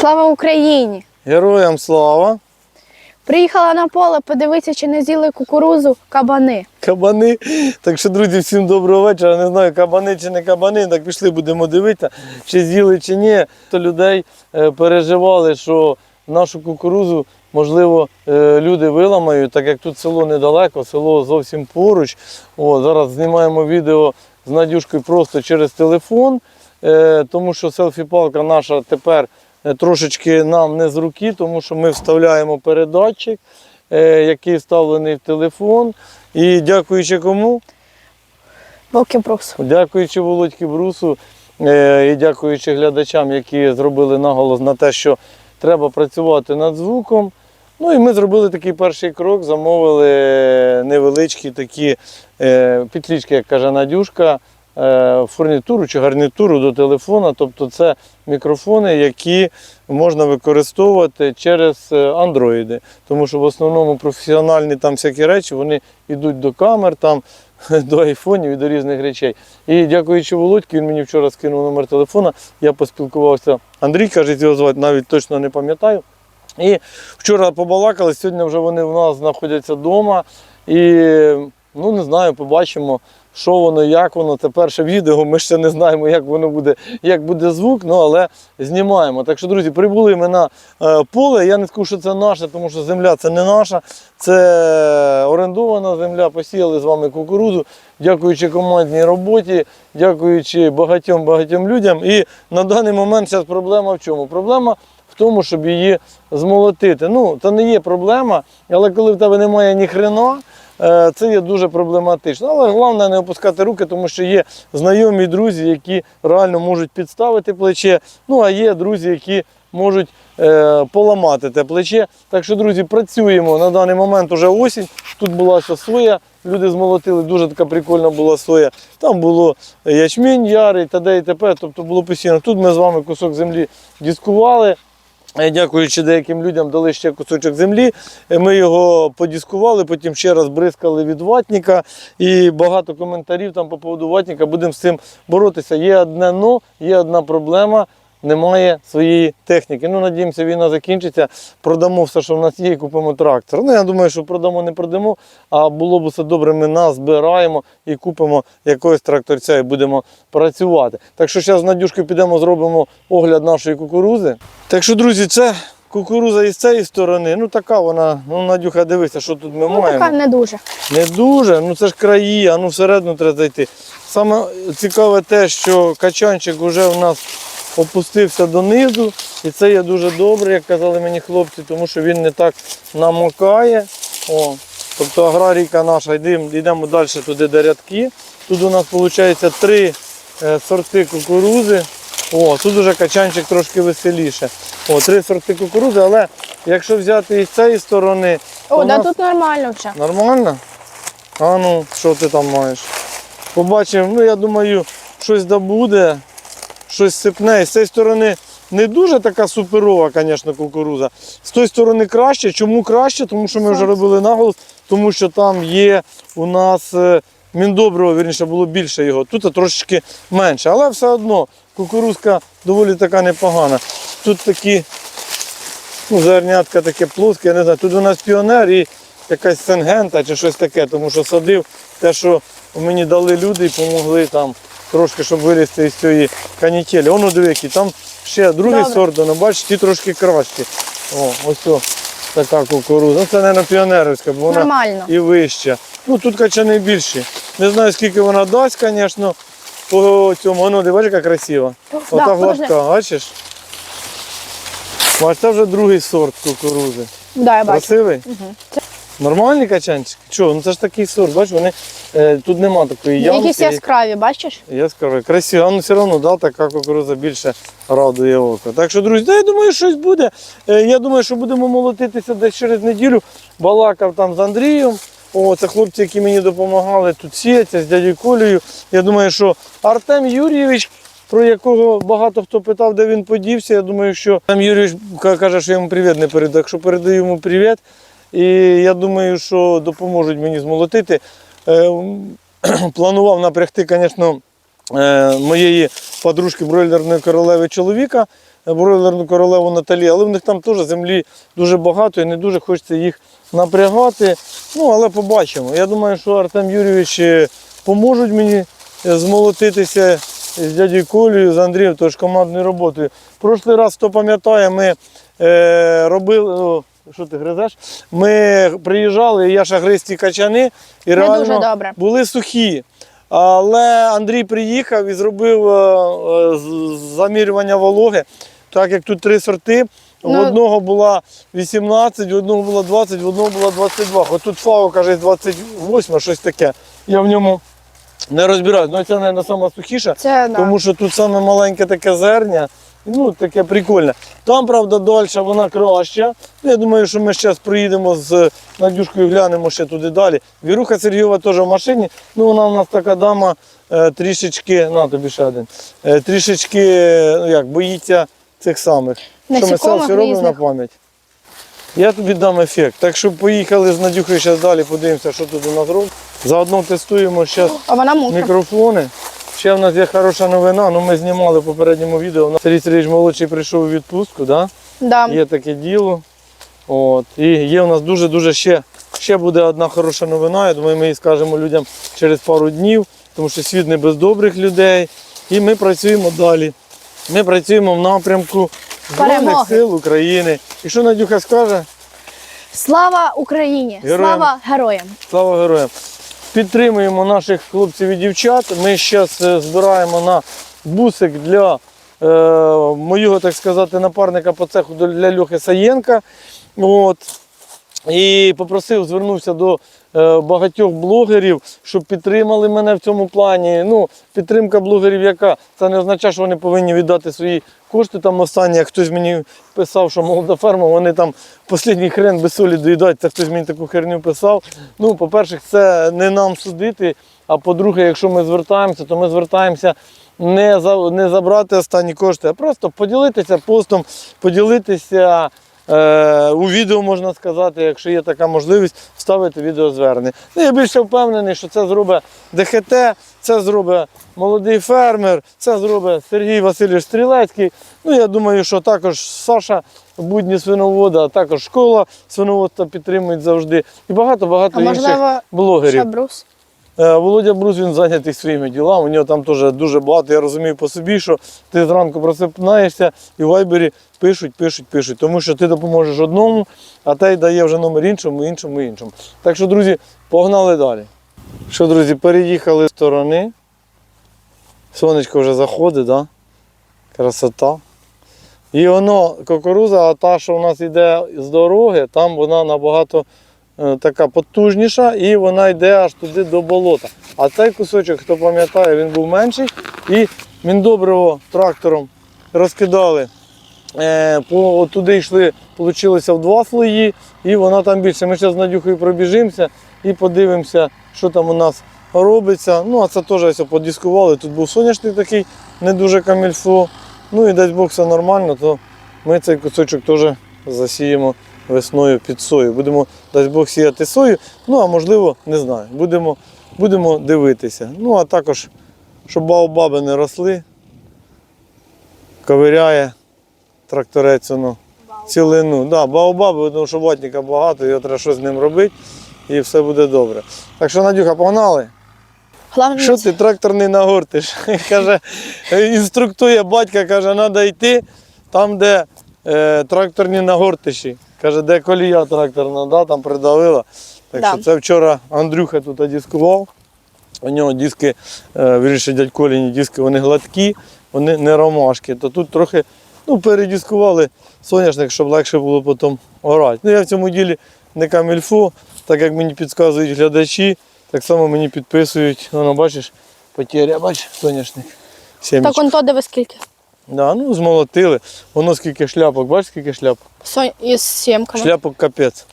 Слава Україні! Героям слава! Приїхала на поле подивитися, чи не з'їли кукурузу кабани. Кабани. Так що, друзі, всім доброго вечора. Не знаю, кабани чи не кабани. Так пішли, будемо дивитися, чи з'їли, чи ні. То людей е, переживали, що нашу кукурузу, можливо, е, люди виламають, так як тут село недалеко, село зовсім поруч. О, зараз знімаємо відео з Надюшкою просто через телефон, е, тому що селфі-палка наша тепер трошечки нам не з руки, тому що ми вставляємо передатчик, е, який вставлений в телефон. І дякуючи кому? Боки брусу. Дякуючи Володьки Брусу е, і дякуючи глядачам, які зробили наголос на те, що треба працювати над звуком. Ну і ми зробили такий перший крок, замовили невеличкі такі е, підлічки, як каже Надюшка, е, фурнітуру чи гарнітуру до телефона. Тобто це мікрофони, які можна використовувати через е, андроїди. Тому що в основному професіональні там всякі речі вони йдуть до камер, там, до айфонів і до різних речей. І дякуючи Володьки, він мені вчора скинув номер телефона, я поспілкувався. Андрій каже, його звати, навіть точно не пам'ятаю. І вчора побалакали, сьогодні вже вони в нас знаходяться вдома. І ну не знаю, побачимо, що воно, як воно. Це перше відео. Ми ще не знаємо, як воно буде, як буде звук, ну але знімаємо. Так що, друзі, прибули ми на е, поле. Я не скажу, що це наше, тому що земля це не наша, це орендована земля. Посіяли з вами кукурудзу. Дякуючи командній роботі, дякуючи багатьом багатьом людям. І на даний момент зараз проблема в чому? Проблема в тому, щоб її змолотити. Ну, це не є проблема, але коли в тебе немає ні хрена, це є дуже проблематично. Але головне не опускати руки, тому що є знайомі друзі, які реально можуть підставити плече. Ну а є друзі, які можуть е, поламати те плече. Так що, друзі, працюємо на даний момент уже осінь. Тут була соя. Люди змолотили, дуже така прикольна була соя. Там було ячмінь ярий, та де і тепер. Тобто було постійно. Тут ми з вами кусок землі дискували. Е, Дякуючи деяким людям, дали ще кусочок землі. Е, Ми його подіскували, потім ще раз бризкали від ватника. І багато коментарів там по поводу ватника. Будемо з цим боротися. Є одне но, є одна проблема. Немає своєї техніки. Ну, надіємося, війна закінчиться. Продамо все, що в нас є, і купимо трактор. Ну, я думаю, що продамо, не продамо, а було б все добре, ми назбираємо і купимо якогось тракторця і будемо працювати. Так що зараз з Надюшкою підемо, зробимо огляд нашої кукурузи. Так що, друзі, це кукуруза із цієї сторони. Ну така вона. Ну, Надюха, дивися, що тут ми Ну, маємо. така не дуже. Не дуже, ну це ж краї, а ну всередину треба зайти. Саме цікаве те, що качанчик вже у нас опустився донизу, і це є дуже добре, як казали мені хлопці, тому що він не так намокає. О, тобто аграрійка наша, йдемо, йдемо далі туди до рядки. Тут у нас виходить три е, сорти кукурузи. О, тут уже качанчик трошки веселіше. О, три сорти кукурузи, але якщо взяти із цієї сторони, О, то да нас- тут нормально вже. Нормально? А ну, що ти там маєш? Побачимо, ну я думаю, щось добуде, щось сипне. І з цієї сторони не дуже така суперова, звісно, кукуруза. З тої сторони краще. Чому краще? Тому що ми вже робили наголос, тому що там є у нас е, міндобриво, вірніше, було більше його. Тут трошечки менше. Але все одно кукурузка доволі така непогана. Тут такі ну, зернятка таке плоске, я не знаю. Тут у нас піонер і якась сенгента чи щось таке, тому що садив те, що мені дали люди і допомогли там трошки, щоб вилізти із цієї канітелі. Воно диви, там ще другий Добре. сорт, ну, бачиш, ті трошки кращі. О, ось о, така кукуруза. Ну, це, мабуть, піонерівська, бо вона Нормально. і вища. Ну тут качани більші. Не знаю, скільки вона дасть, звісно, по цьому. Воно, диви, яка красива. Ота подожди. гладка, бачиш? Бачиш, це вже другий сорт кукурузи. Да, я бачу. Красивий? Нормальний качанчик? Чого? Ну це ж такий сорт, бачиш, вони е, тут нема такої ямки. Якісь яскраві, бачиш? Яскравий. Красиво, але все одно да, така кукуруза більше радує око. Так що, друзі, да, я думаю, щось буде. Е, Я думаю, що будемо молотитися десь через неділю. Балакав там з Андрієм. О, це хлопці, які мені допомагали тут сіяти з дядю Колею. Я думаю, що Артем Юрійович, про якого багато хто питав, де він подівся. Я думаю, що Артем Юрійович каже, що я йому привіт не передаю. Так що передаю йому привіт. І я думаю, що допоможуть мені змолотити. Е, Планував напрягти, звісно, е, моєї подружки бройлерної королеви чоловіка, е, бройлерну королеву Наталі, але в них там теж землі дуже багато і не дуже хочеться їх напрягати. Ну, але побачимо. Я думаю, що Артем Юрійович поможуть мені змолотитися з дядю Колею, з Андрієм, тож командною роботою. Прошлий раз, хто пам'ятає, ми робили. Що ти гризеш? Ми приїжджали, я шагристі качани, і реально були сухі. Але Андрій приїхав і зробив е, е, замірювання вологи, так як тут три сорти. В Ну- одного була 18, в одного було 20, в одного було 22. От тут фау, каже, 28, щось таке. Я в ньому не розбираюсь. Ну це, мабуть, Це тому що тут саме маленьке таке зерня. Ну, таке прикольне. Там, правда, далі вона краща. Я думаю, що ми зараз проїдемо з Надюшкою, глянемо ще туди далі. Віруха Сергієва теж в машині. Ну, вона у нас така дама е, трішечки, на тобі ще один, е, трішечки ну, як, боїться цих самих. Що ми селфі робимо на пам'ять. Я тобі дам ефект. Так що поїхали з Надюхою зараз далі, подивимося, що тут у нас робить. Заодно тестуємо зараз мікрофони. Ще в нас є хороша новина. Ну, ми знімали в попередньому відео. Сергій Сергійович молодший прийшов у відпустку, да? Да. є таке діло. От. І є у нас дуже-дуже ще, ще буде одна хороша новина. Я думаю, ми її скажемо людям через пару днів, тому що світ не без добрих людей. І ми працюємо далі. Ми працюємо в напрямку Збройних сил України. І що Надюха скаже? Слава Україні! Героям. Слава героям! Слава героям! Підтримуємо наших хлопців і дівчат. Ми зараз збираємо на бусик для е, моєго, так сказати, напарника по цеху для Льохи Саєнка. От. І попросив, звернувся до е, багатьох блогерів, щоб підтримали мене в цьому плані. Ну, підтримка блогерів, яка це не означає, що вони повинні віддати свої кошти. Там останні, як хтось мені писав, що молода ферма, вони там останній хрен без солі доїдають. Це хтось мені таку херню писав. Ну, по-перше, це не нам судити. А по-друге, якщо ми звертаємося, то ми звертаємося не за не забрати останні кошти, а просто поділитися постом, поділитися. Е, у відео можна сказати, якщо є така можливість, вставити відеозвернення. Ну, я більше впевнений, що це зробить ДХТ, це зробить молодий фермер, це зробить Сергій Васильович Стрілецький. Ну, я думаю, що також Саша, будні свиновода, а також школа свиноводства підтримують завжди. І багато-багато інших можливо, блогерів. ще брус? Е, Володя Брус зайнятий своїми ділами. У нього там теж дуже багато. Я розумію по собі, що ти зранку просипаєшся і в вайбері пишуть, пишуть, пишуть. Тому що ти допоможеш одному, а той дає вже номер іншому, іншому, іншому. Так що, друзі, погнали далі. Що, друзі, переїхали з сторони. Сонечко вже заходить, да? красота. І воно, кукуруза, а та, що у нас йде з дороги, там вона набагато е, така потужніша і вона йде аж туди до болота. А цей кусочок, хто пам'ятає, він був менший і він добриво трактором розкидали. Е, по, туди йшли, вийшло в два слої, і вона там більше. Ми зараз з Надюхою пробіжимося і подивимося, що там у нас робиться. Ну, а це теж подіскували. Тут був соняшник такий, не дуже камільфо. Ну і дасть Бог все нормально, то ми цей кусочок теж засіємо весною під сою. Будемо, дасть Бог, сіяти сою. Ну, а можливо, не знаю. Будемо, будемо дивитися. Ну, а також, щоб баобаби не росли, ковиряє тракторець воно цілину. Да, баобаби, тому що ватника багато, його треба щось з ним робити, і все буде добре. Так що, Надюха, погнали. Головне, Що ти тракторний нагортиш? Каже, інструктує батька, каже, треба йти там, де е, тракторні нагортиші. Каже, де колія тракторна, да, там придавила. Так Да. що це вчора Андрюха тут дискував. У нього диски, е, вірніше, дядь Коліні диски, вони гладкі, вони не ромашки. То тут трохи ну, передіскували соняшник, щоб легше було потім орати. Ну, я в цьому ділі не камільфо, так як мені підказують глядачі, так само мені підписують, воно бачиш, потеря, бачиш, соняшник. Сімечка. так он то диви скільки. Да, ну, змолотили. Воно скільки шляпок, бачиш, скільки шляпок? Сон... Із сімками. Шляпок капець.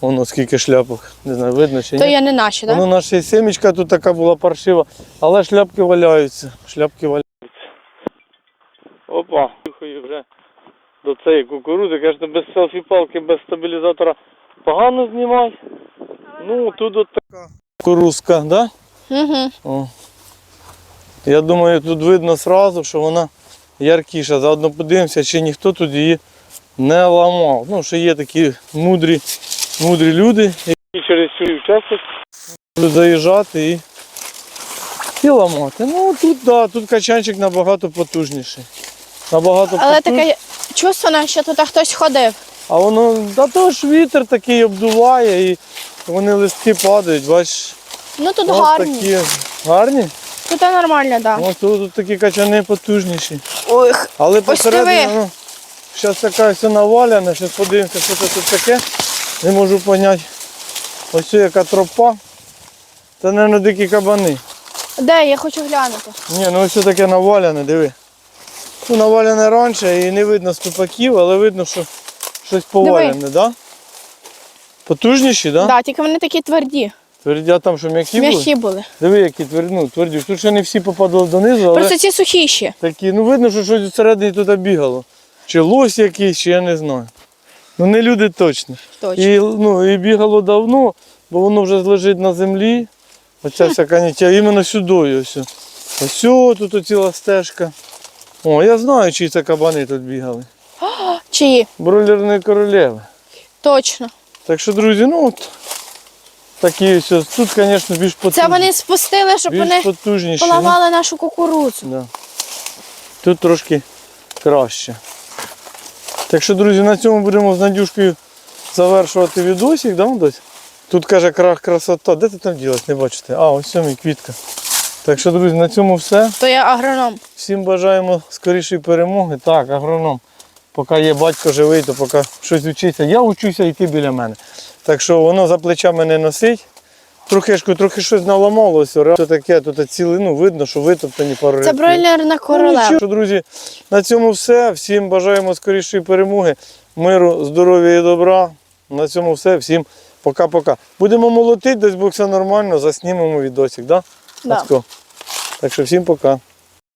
Воно скільки шляпок. Не знаю, видно чи ні. То є не наші, так? Воно наша сімечка тут така була паршива, але шляпки валяються. Шляпки валяються. Опа, Слухаю вже до цієї кукурузи. Конечно, без селфі-палки, без стабілізатора погано знімати. Ну, тут от така кукурузка, да? Угу. О. Я думаю, тут видно сразу, що вона яркіша. Заодно подивимося, чи ніхто тут її не ламав. Ну, що є такі мудрі, мудрі люди, які через цю участок будуть заїжджати і, і ламати. Ну тут да, тут качанчик набагато потужніший. Набагато Але потужніший. таке чувство, що тут хтось ходив. А воно, да то ж вітер такий обдуває і вони листки падають, бачиш. Ну тут гарні. такі гарні. Тут нормально, так. Да. Ось тут, тут такі качани потужніші. Ой, Але посередині, ну, зараз така все наваляна, зараз подивимося, що це тут таке. Не можу зрозуміти. Ось це яка тропа. Це, мабуть, дикі кабани. де я хочу глянути. Ні, ну ось таке наваляне, диви. Ну, наваляне раніше і не видно ступаків, але видно, що щось поваляне, так? Да? Потужніші, так? Так, Да? да, тільки вони такі тверді. Твердя там, що м'які були? М'які були. Диви, які тверді, ну, тверді. Тут ще не всі попадали донизу, але Просто ці сухіші. такі, ну видно, що щось всередині тут бігало. Чи лось якийсь, чи я не знаю. Ну не люди точно. Точно. І, ну, і бігало давно, бо воно вже лежить на землі. Оця вся канітя, іменно сюди ось. Ось тут ціла стежка. О, я знаю, чиї це кабани тут бігали. Чиї? Бройлерної королеви. Точно. Так що, друзі, ну от такі ось. Тут, звісно, більш потужні. Це вони спустили, щоб більш вони потужніші. ну. поламали нашу кукурудзу. Да. Тут трошки краще. Так що, друзі, на цьому будемо з Надюшкою завершувати відосик, да, Дось? Тут каже крах красота. Де ти там ділась? Не бачите? А, ось сьомий квітка. Так що, друзі, на цьому все. То я агроном. Всім бажаємо скорішої перемоги. Так, агроном. Поки є батько живий, то поки щось вчиться. Я вчуся йти біля мене. Так що воно за плечами не носить. Трохишку, трохи щось наламалося. Все таке, тут цілий, ну видно, що витоптані пару Це рядків. бройлерна Ну, королева. нічого, друзі, на цьому все. Всім бажаємо скорішої перемоги, миру, здоров'я і добра. На цьому все. Всім пока-пока. Будемо молотити, десь Бог все нормально, заснімемо відосик, да? Да. Так що всім пока.